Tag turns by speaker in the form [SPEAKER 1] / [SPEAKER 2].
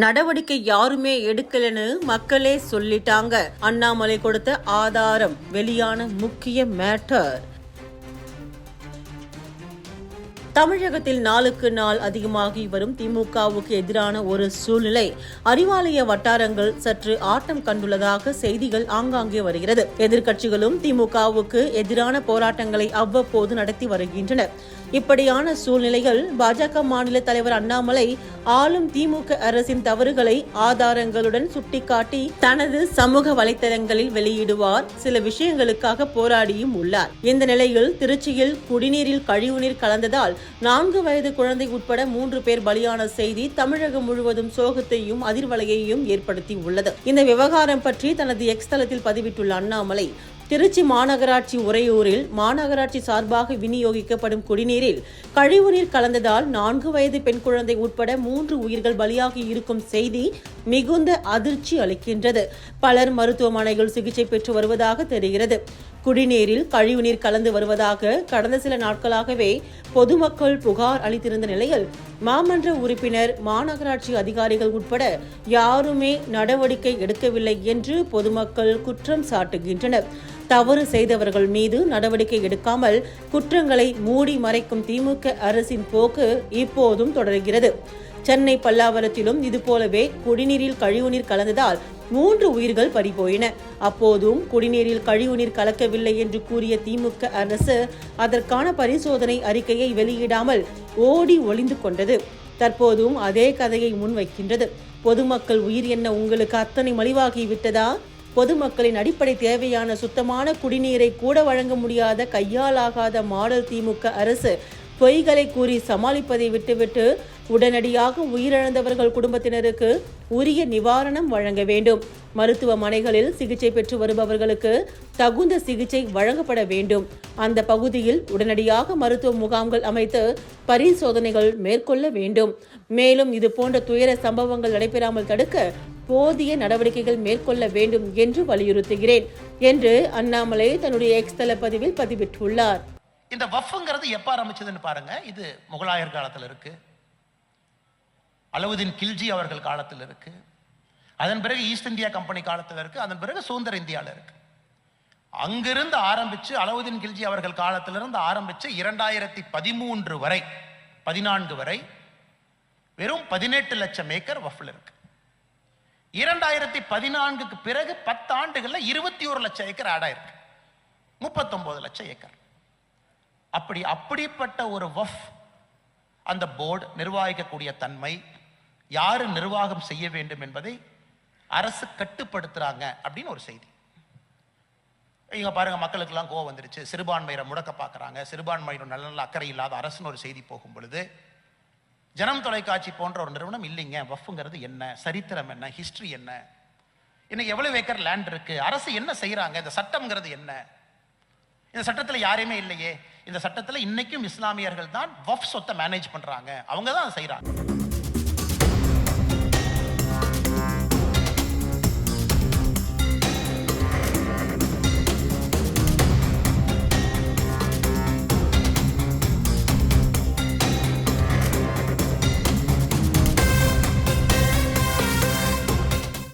[SPEAKER 1] நடவடிக்கை யாருமே எடுக்கலன்னு மக்களே சொல்லிட்டாங்க. அண்ணாமலை கொடுத்த ஆதாரம் வெளியான முக்கிய மேட்டர். தமிழகத்தில் நாளுக்கு நாள் அதிகமாகி வரும் திமுகவுக்கு எதிரான ஒரு சூழ்நிலை. அறிவாலய வட்டாரங்கள் சற்று ஆட்டம் கண்டுள்ளதாக செய்திகள் ஆங்காங்கே வருகிறது. எதிர்க்கட்சிகளும் திமுகவுக்கு எதிரான போராட்டங்களை அவ்வப்போது நடத்தி வருகின்றனர் இப்படியான சூழ்நிலைகள் பாஜக மாநில தலைவர் அண்ணாமலை ஆளும் திமுக அரசின் தவறுகளை ஆதாரங்களுடன் சுட்டிக்காட்டி தனது சமூக வலைதளங்களில் வெளியிடுவார். சில விஷயங்களுக்காக போராடியும் உள்ளார். இந்த நிலையில் திருச்சியில் குடிநீரில் கழிவுநீர் கலந்ததால் நான்கு வயது குழந்தை உட்பட மூன்று பேர் பலியான செய்தி தமிழகம் முழுவதும் சோகத்தையும் அதிர்வலையையும் ஏற்படுத்தி உள்ளது இந்த விவகாரம் பற்றி தனது எக்ஸ் தளத்தில் பதிவிட்டுள்ள அண்ணாமலை திருச்சி மாநகராட்சி உறையூரில் மாநகராட்சி சார்பாக விநியோகிக்கப்படும் குடிநீரில் கழிவுநீர் கலந்ததால் நான்கு வயது பெண் குழந்தை உட்பட மூன்று உயிர்கள் பலியாகி இருக்கும் செய்தி மிகுந்த அதிர்ச்சி அளிக்கின்றது. பலர் மருத்துவமனைகள் சிகிச்சை பெற்று வருவதாக தெரிகிறது. குடிநீரில் கழிவுநீர் கலந்து வருவதாக கடந்த சில நாட்களாகவே பொதுமக்கள் புகார் அளித்திருந்த நிலையில் மாமன்ற உறுப்பினர் மாநகராட்சி அதிகாரிகள் உட்பட யாருமே நடவடிக்கை எடுக்கவில்லை என்று பொதுமக்கள் குற்றம் சாட்டுகின்றனர். தவறு செய்தவர்கள் மீது நடவடிக்கை எடுக்காமல் குற்றங்களை மூடி மறைக்கும் திமுக அரசின் போக்கு இப்போதும் தொடர்கிறது. சென்னை பல்லாவரத்திலும் இதுபோலவே குடிநீரில் கழிவுநீர் கலந்ததால் மூன்று உயிர்கள் பறிபோயின. அப்போதும் குடிநீரில் கழிவுநீர் கலக்கவில்லை என்று கூறிய திமுக அரசு அதற்கான பரிசோதனை அறிக்கையை வெளியிடாமல் ஓடி ஒளிந்து கொண்டது. தற்போதும் அதே கதையை முன்வைக்கின்றது. பொதுமக்கள் உயிர் என்ன உங்களுக்கு அத்தனை மலிவாகி விட்டதா? பொதுமக்களின் அடிப்படை தேவையான சுத்தமான குடிநீரை கூட வழங்க முடியாத கையாலாகாத மாடல் திமுக அரசு பொய்களை கூறி சமாளிப்பதை விட்டுவிட்டு உடனடியாக உயிரிழந்தவர்கள் குடும்பத்தினருக்கு உரிய நிவாரணம் வழங்க வேண்டும். மருத்துவமனைகளில் சிகிச்சை பெற்று வருபவர்களுக்கு தகுந்த சிகிச்சை வழங்கப்பட வேண்டும். அந்த பகுதியில் உடனடியாக மருத்துவ முகாம்கள் அமைத்து பரிசோதனைகள் மேற்கொள்ள வேண்டும். மேலும் இது போன்ற துயர சம்பவங்கள் நடைபெறாமல் தடுக்க போதிய நடவடிக்கைகள் மேற்கொள்ள வேண்டும் என்று வலியுறுத்துகிறேன் என்று அண்ணாமலை தன்னுடைய எக்ஸ் தள பதிவில் பதிவிட்டுள்ளார்.
[SPEAKER 2] இந்த வஃப்ங்கிறது எப்ப ஆரம்பிச்சதுன்னு பாருங்க. இது முகலாயர் காலத்தில் இருக்கு. அலவுதீன் கில்ஜி அவர்கள் காலத்தில் இருக்கு. அதன் பிறகு ஈஸ்ட் இந்தியா கம்பெனி காலத்தில் இருக்கு. அதன் பிறகு சுதந்திர இந்தியாவில் இருக்கு. அங்கிருந்து ஆரம்பிச்சு அலவுதீன் கில்ஜி அவர்கள் காலத்திலிருந்து ஆரம்பித்து இரண்டாயிரத்தி பதிமூன்று வரை பதினான்கு வரை வெறும் பதினெட்டு லட்சம் ஏக்கர் வஃபில் இருக்கு. இரண்டாயிரத்தி பதினான்குக்கு பிறகு பத்து ஆண்டுகளில் இருபத்தி ஒரு லட்சம் ஏக்கர் ஆட் ஆயிருக்கு. முப்பத்தொன்பது லட்சம் ஏக்கர். அப்படி அப்படிப்பட்ட ஒரு வஃப் அந்த போர்டு நிர்வாகிக்கக்கூடிய தன்மை யாரு நிர்வாகம் செய்ய வேண்டும் என்பதை அரசு கட்டுப்படுத்துறாங்க அப்படின்னு ஒரு செய்தி. இங்க பாருங்க மக்களுக்கெல்லாம் கோவம் வந்துருச்சு. சிறுபான்மையரை முடக்க பார்க்குறாங்க. சிறுபான்மையினர் நல்ல நல்ல அக்கறை இல்லாத அரசுன்னு ஒரு செய்தி போகும் பொழுது ஜனம் தொலைக்காட்சி போன்ற ஒரு நிறுவனம் இல்லைங்க. வஃப்ங்கிறது என்ன? சரித்திரம் என்ன? ஹிஸ்டரி என்ன? இன்னைக்கு எவ்வளவு ஏக்கர் லேண்ட் இருக்கு? அரசு என்ன செய்யறாங்க இந்த சட்டம்ங்கிறது என்ன? இந்த சட்டத்தில் யாரையுமே இல்லையே. இந்த சட்டத்தில் இன்னைக்கும் இஸ்லாமியர்கள் தான் வஃப் சொத்தை மேனேஜ் பண்றாங்க. அவங்க தான் செய்கிறாங்க